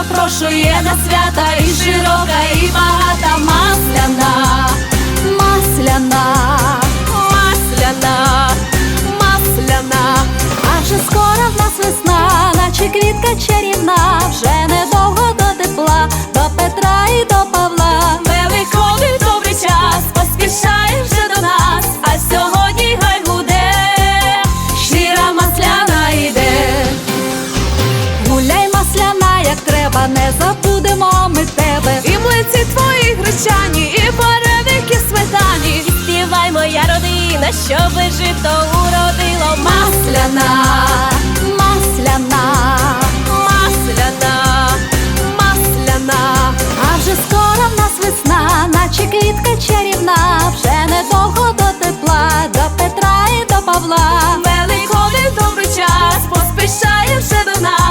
запрошує на свята і широка, і багата масляна, масляна, масляна, масляна. А вже скоро в нас весна, наче квітка чарівна, Не забудемо ми тебе. І млинці твої гречані, і вареники сметані. І співай, моя родина, щоби жито уродило масляна, масляна, масляна, масляна. А вже скоро в нас весна, наче квітка чарівна, вже недовго до тепла, до Петра і до Павла. Великодний добрий час, поспішає вже до нас.